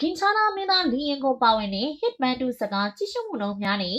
ခင်ချာနာမင်းသားလီယန်ကိုပါဝင်တဲ့ Hitman 2စကားကြည့်ရှုမှုနှုန်းများနေ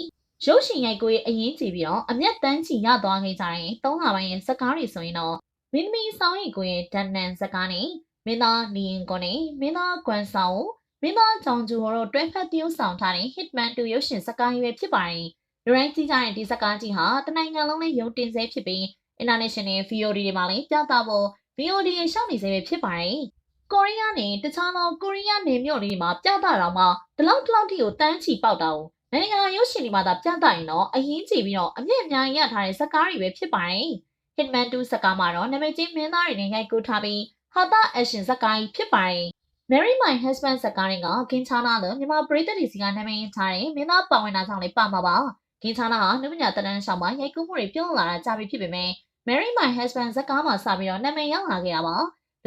ရုပ်ရှင်ရိုက်ကိုရဲ့အရင်ကြည့်ပြီးတော့အမျက်တန်းချီရသွားခဲ့ကြတဲ့သုံးလပိုင်းရဲ့စကားတွေဆိုရင်တော့မင်းသမီးဆောင်းရီကိုရဲ့ဒန်နန်စကားနဲ့မင်းသားလီယန်ကိုနဲ့မင်းသားကွမ်ဆောင်မင်းသားကြောင်ဂျူတို့တွဲဖက်တရုပ်ဆောင်ထားတဲ့ Hitman 2ရုပ်ရှင်စကားရွေးဖြစ်ပါတယ်လူတိုင်းကြည့်ကြတဲ့ဒီစကားကြီးဟာတနိုင်ငံလုံးနဲ့ရုံတင်ဆဲဖြစ်ပြီး international VOD တွေမှာလည်းပြသဖို့ VOD ရေရှောက်နေစေပဲဖြစ်ပါတယ်။ ကိုရီးယားနဲ့တခြားသောကိုရီးယားနေမြို့လေးတွေမှာပြသတော့မှဒီလောက်ဒီလောက်ထိကိုတန်းချီပေါက်တာကိုနိုင်ငံရုပ်ရှင်တွေမှာသာပြသရင်တော့အရင်ကြည့်ပြီးတော့အမြင့်အများကြီးရထားတဲ့ဇာတ်ကားတွေပဲဖြစ်ပါတယ်။ Hitman 2ဇာတ်ကားမှာတော့နာမည်ကြီးမင်းသားတွေနဲ့ရိုက်ကူးထားပြီးဟာတာအရှင်ဇာတ်ကားကြီးဖြစ်ပါတယ်။ Marry My Husband ဇာတ်ကားရင်ကကင်းချာနာလို့မြန်မာပရိသတ်တွေစီကနာမည်ရထားတဲ့မင်းသားပါဝင်တာကြောင့်လည်းပါမှာပါ။ကင်းချာနာဟာနှုတ်ပညာတန်းတန်းရှောင်းမှာရိုက်ကူးမှုတွေပြုံးလာတာကြာပြီဖြစ်ပေမဲ့ Marry My Husband ဇာတ်ကားမှာစပြီးတော့နာမည်ရောက်လာခဲ့တာပါ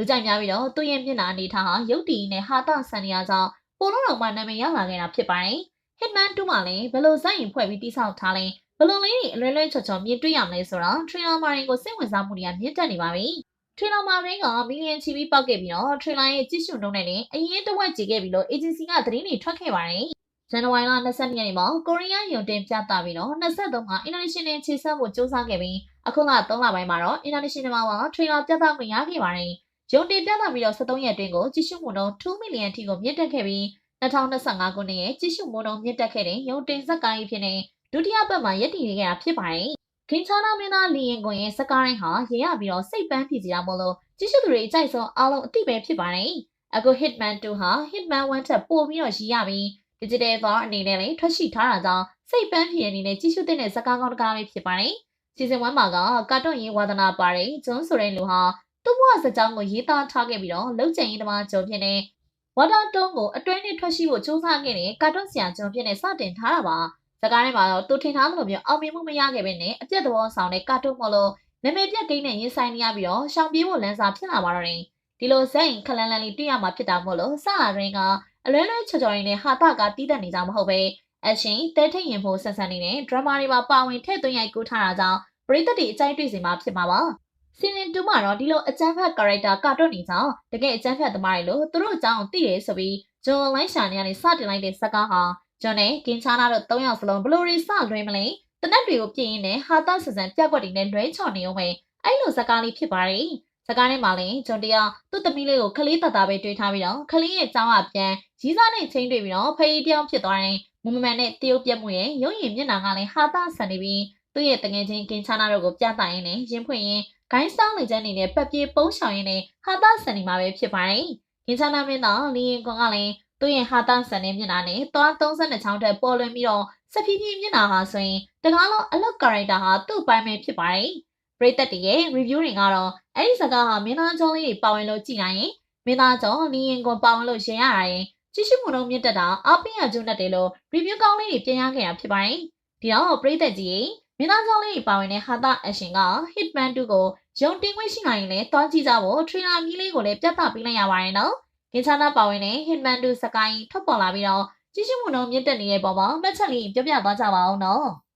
လူကြိုက်များပြီးတော့သူ့ရဲ့မျက်နှာအနေထားဟာရုပ်တည်နဲ့ဟာတာဆန်နေရကြောင်းပိုလုံးတော်မှနာမည်ရောက်လာခဲ့တာဖြစ်ပါတယ် Hitman 2မှာလည်းဘယ်လိုဇက်ရင်ဖွဲ့ပြီးတိစောက်ထားလဲဘယ်လိုလေးတွေအလွဲလွဲချော်ချော်မြင်တွေ့ရမလဲဆိုတော့ trailer မှာရင်ကိုစိတ်ဝင်စားမှုတွေကမြင့်တက်နေပါပြီ trailer မှာရင်းကမီလီယံချီပြီးပေါက်ခဲ့ပြီးတော့ trailer ရဲ့ကြည့်ရှုနှုန်းနဲ့လည်းအရင်တစ်ဝက်ကြည့်ခဲ့ပြီးတော့ agency ကသတင်းတွေထွက်ခဲ့ပါတယ်ဇန်နဝါရီလ22ရက်နေ့မှာကိုရီးယားယုံတင်ပြသပြီးတော့23မှာ international ခြေဆက်ဖို့စ조사ခဲ့ပြီးအခုလ3လပိုင်းမှာတော့ international မှာ trailer ပြသခွင့်ရခဲ့ပါတယ်။ ယုံတင်ပြသပြီးတော့73ရက်အတွင်းကိုကြည့်ရှုမှုနှုန်း2မီလီယံထိကိုမြင့်တက်ခဲ့ပြီး2025ခုနှစ်ရဲ့ကြည့်ရှုမှုနှုန်းမြင့်တက်ခဲ့တဲ့ယုံတင်ဇက်ကိုင်းဖြစ်နေဒုတိယပတ်မှာရပ်တည်နေခဲ့တာဖြစ်ပါတယ်။ခင်ချာနာမင်းသားလီယင်ကွန်ရဲ့စကားတိုင်းဟာရေရပြီးတော့စိတ်ပန်းဖြစ်ကြတာမို့လို့ကြည့်ရှုသူတွေအကြိုက်ဆုံးအားလုံးအသိပဲဖြစ်ပါတယ်။အခု Hitman 2ဟာ Hitman 1ထက်ပိုပြီးတော့ရည်ရပြီး digital bar အနေနဲ့လည်းထွက်ရှိထားတာကြောင့်စိတ်ပန်းဖြစ်အနေနဲ့ကြည့်ရှုတဲ့စကားကောင်းတကားပဲဖြစ်ပါတယ်။စီဇန်1မှာကကာတွန်းရေးဝါသနာပါတဲ့ဂျွန်းဆိုတဲ့လူဟာ သူ့ဘဝစကြောင်းကိုရေးသားထားခဲ့ပြီးတော့လုံကျင်ရေးသမားကျော်ဖြစ်နေဝါတာတုံးကိုအတွဲနဲ့ထွက်ရှိဖို့စူးစမ်းခဲ့တဲ့ကာတွန်းဆရာကျော်ဖြစ်နေစတင်ထားတာပါ။စကားထဲမှာတော့သူထင်ထားသလိုမျိုးအောင်မြင်မှုမရခဲ့ပဲနဲ့အပြတ်သဘောဆောင်တဲ့ကာတွန်းမလို့နာမည်ပြတ်ကိန်းနဲ့ရင်ဆိုင်နေရပြီးတော့ရှောင်ပြေးဖို့လမ်းစာဖြစ်လာပါတော့တယ်။ဒီလိုဇက်ရင်ခလန်လန်လေးတွေ့ရမှာဖြစ်တာမို့လို့စလာရင်းကအလွဲလွဲချော်ချော်ရင်းနဲ့ဟာတာကတီးတက်နေကြမဟုတ်ပဲအရှင်တဲထိတ်ရင်ဖို့ဆက်ဆံနေတဲ့ဒရမာတွေမှာပါဝင်ထည့်သွင်းရိုက်ကူးထားတာကြောင့်ပရိသတ်တွေအကြိုက်တွေ့စေမှာဖြစ်မှာပါ စီဇန်2မှာတော့ဒီလိုအကျန်းဖတ် character ကာတွန်းနေကြောင်းတကယ်အကျန်းဖတ်သမားတွေလို့သူတို့အကြောင်းသိရဆိုပြီးဂျွန်လိုင်းရှာနေရနေစတင်လိုက်တဲ့ဇာတ်ကားဟာဂျွန်နဲ့ကင်းချာနာတို့၃ယောက်စလုံးဘလို့ရီစလွှဲမလဲတနက်တွေကိုပြင်ရင်းနဲ့ဟာတာဆန်ဆန်ပြက်ကွက်တွေနဲ့လွှဲချော်နေအောင်ပဲအဲ့လိုဇာတ်ကားလေးဖြစ်ပါတယ်စကားထဲမှာလည်းဂျွန်တရားသူ့သမီးလေးကိုခလေးတတာပဲတွေးထားပြီးတော့ခလေးရဲ့ကျောင်းကပြန်ရီးစားနဲ့ချင်းတွေ့ပြီးတော့ဖေးပြောင်းဖြစ်သွားတဲ့မမမန်နဲ့တရုတ်ပြက်မှုရဲ့ရုံရင်မျက်နှာကလည်းဟာတာဆန်နေပြီးသူ့ရဲ့တငယ်ချင်းကင်ချာနာတို့ကိုပြသရင်းနဲ့ရင်ဖွင့်ရင်း ဂိုင်းဆောင်လေချမ်းနေနဲ့ပတ်ပြေးပုံးဆောင်ရင်းနဲ့ဟာတာဆန်နေမှာပဲဖြစ်ပါတယ်။ကင်ချာနာမင်းတော့လီရင်ကွန်ကလည်းသူ့ရဲ့ဟာတာဆန်တဲ့မျက်နှာနဲ့သွား32ချောင်းတက်ပေါ်လွင်ပြီးတော့စဖြည်းဖြည်းမျက်နှာဟာဆိုရင်တကားလုံးအလုတ်ကာရိုက်တာဟာသူ့ပိုင်းပဲဖြစ်ပါတယ်။ပရိသတ်တွေရဲ့ review တွေကတော့အဲ့ဒီစကားဟာမင်းသားကျောင်းလေးတွေပါဝင်လို့ကြည်နိုင်ရင်မင်းသားကျောင်းလီရင်ကွန်ပါဝင်လို့ရင်ရတာရင်ကြည့်ရှုမှုတော့မြင့်တက်တာအပင်းရကျုံတတ်တယ်လို့ review ကောင်းလေးတွေပြင်ရခဲ့တာဖြစ်ပါတယ်။ဒီတော့ပရိသတ်ကြီး မင်းသားကျောင်းလေးပါဝင်တဲ့ဟာတာအရှင်က Hitman 2ကိုရုံတင်ခွင့်ရှိနိုင်ရင်လည်းတွားကြည့်ကြဖို့ trailer မီးလေးကိုလည်းပြသပေးလိုက်ရပါတယ်နော်။ကင်ချာနာပါဝင်တဲ့ Hitman 2စကိုင်းထွက်ပေါ်လာပြီးတော့ကြည့်ရှုမှုနှုန်းမြင့်တက်နေတဲ့ပုံမှာမှတ်ချက်လေးပြောပြသွားကြပါအောင်နော်။